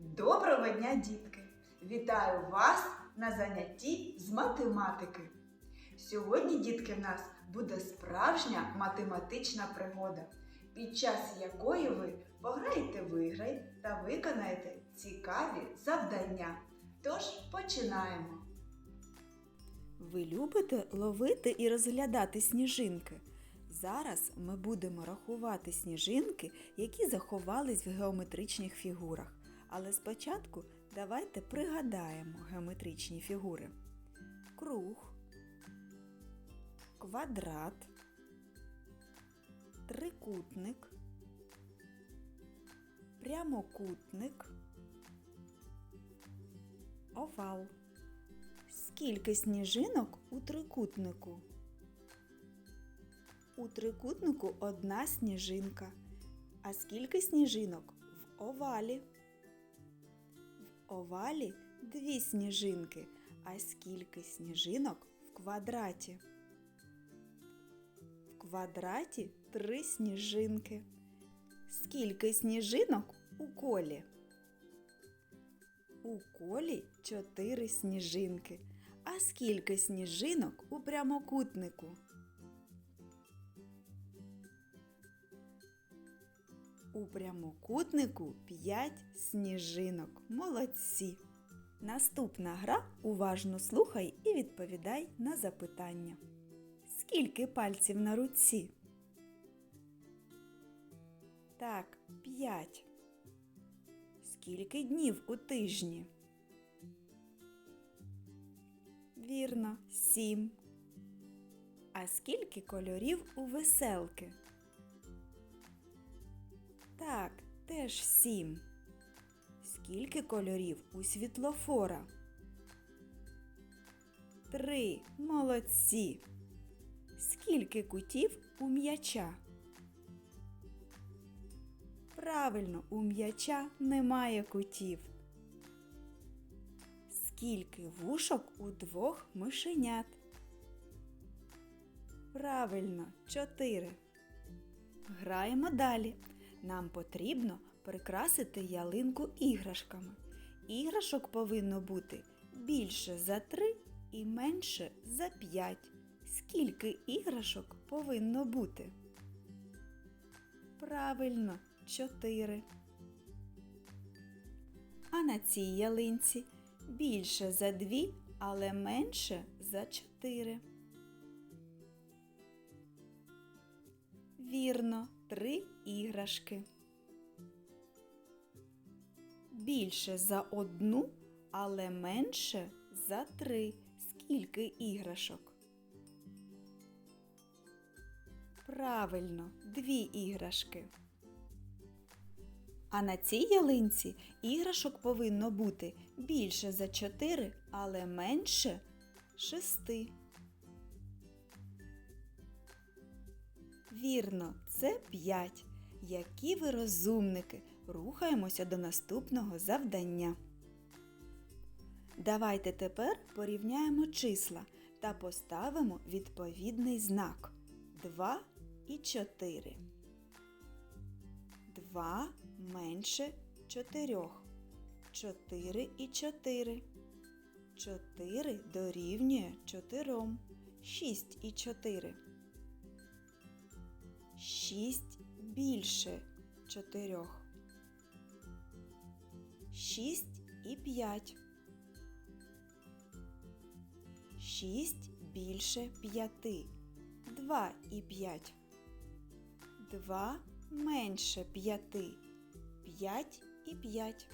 Доброго дня, дітки! Вітаю вас на занятті з математики. Сьогодні, дітки, в нас буде справжня математична пригода, під час якої ви пограєте в ігри та виконаєте цікаві завдання. Тож починаємо! Ви любите ловити і розглядати сніжинки? Зараз ми будемо рахувати сніжинки, які заховались в геометричних фігурах. Але спочатку давайте пригадаємо геометричні фігури. Круг, квадрат, трикутник, прямокутник, овал. Скільки сніжинок у трикутнику? У трикутнику одна сніжинка. А скільки сніжинок в овалі? Овалі дві сніжинки. А скільки сніжинок в квадраті? В квадраті три сніжинки. Скільки сніжинок у колі? У колі чотири сніжинки. А скільки сніжинок у прямокутнику? У прямокутнику п'ять сніжинок. Молодці! Наступна гра уважно слухай і відповідай на запитання. Скільки пальців на руці? Так, п'ять. Скільки днів у тижні? Вірно, сім. А скільки кольорів у веселки? Так, теж сім. Скільки кольорів у світлофора? Три. Молодці. Скільки кутів у м'яча? Правильно, у м'яча немає кутів. Скільки вушок у двох мишенят? Правильно, чотири. Граємо далі. Нам потрібно прикрасити ялинку іграшками. Іграшок повинно бути більше за три і менше за п'ять. Скільки іграшок повинно бути? Правильно, чотири. А на цій ялинці більше за дві, але менше за чотири. Вірно, три іграшки. Більше за одну, але менше за три. Скільки іграшок? Правильно, дві іграшки. А на цій ялинці іграшок повинно бути більше за 4, але менше 6. Вірно, це 5. Які ви розумники! Рухаємося до наступного завдання. Давайте тепер порівняємо числа та поставимо відповідний знак 2 і 4. 2 менше 4. 4 і 4. 4 дорівнює 4. 6 і 4. 6 більше 4. 6 і 5. 6 більше 5. 2 і 5. 2 менше 5. 5 і 5.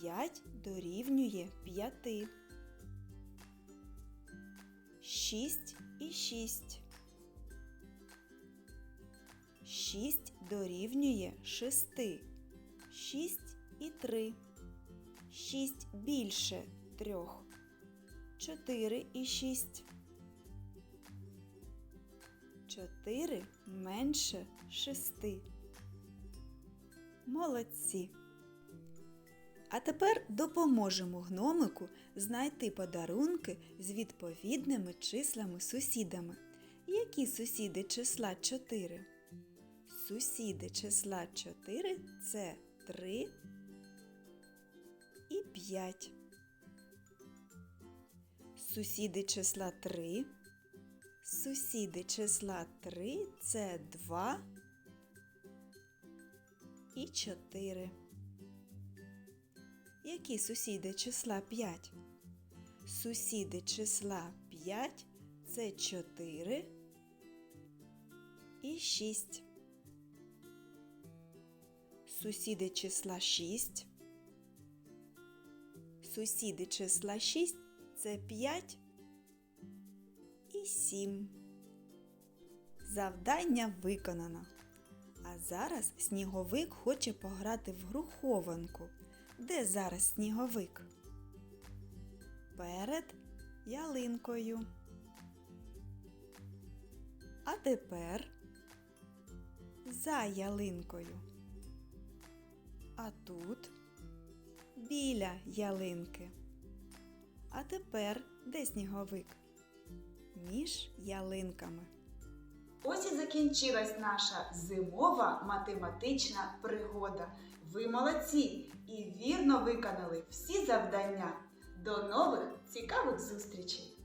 5 дорівнює 5. 6 і 6. 6 дорівнює 6. 6 і 3. 6 більше 3. 4 і 6. 4 менше 6. Молодці. А тепер допоможемо гномику знайти подарунки з відповідними числами-сусідами. Які сусіди числа 4? Сусіди числа 4 це 3 і 5. Сусіди числа 3. Сусіди числа 3 це 2 і 4. Які сусіди числа 5? Сусіди числа 5 це 4 і 6. Сусіди числа 6. Сусіди числа 6 це 5 і 7. Завдання виконано. А зараз сніговик хоче пограти в гру хованку. Де зараз сніговик? Перед ялинкою. А тепер за ялинкою. А тут біля ялинки. А тепер де сніговик? Між ялинками. Ось і закінчилась наша зимова математична пригода. Ви молодці і вірно виконали всі завдання. До нових цікавих зустрічей!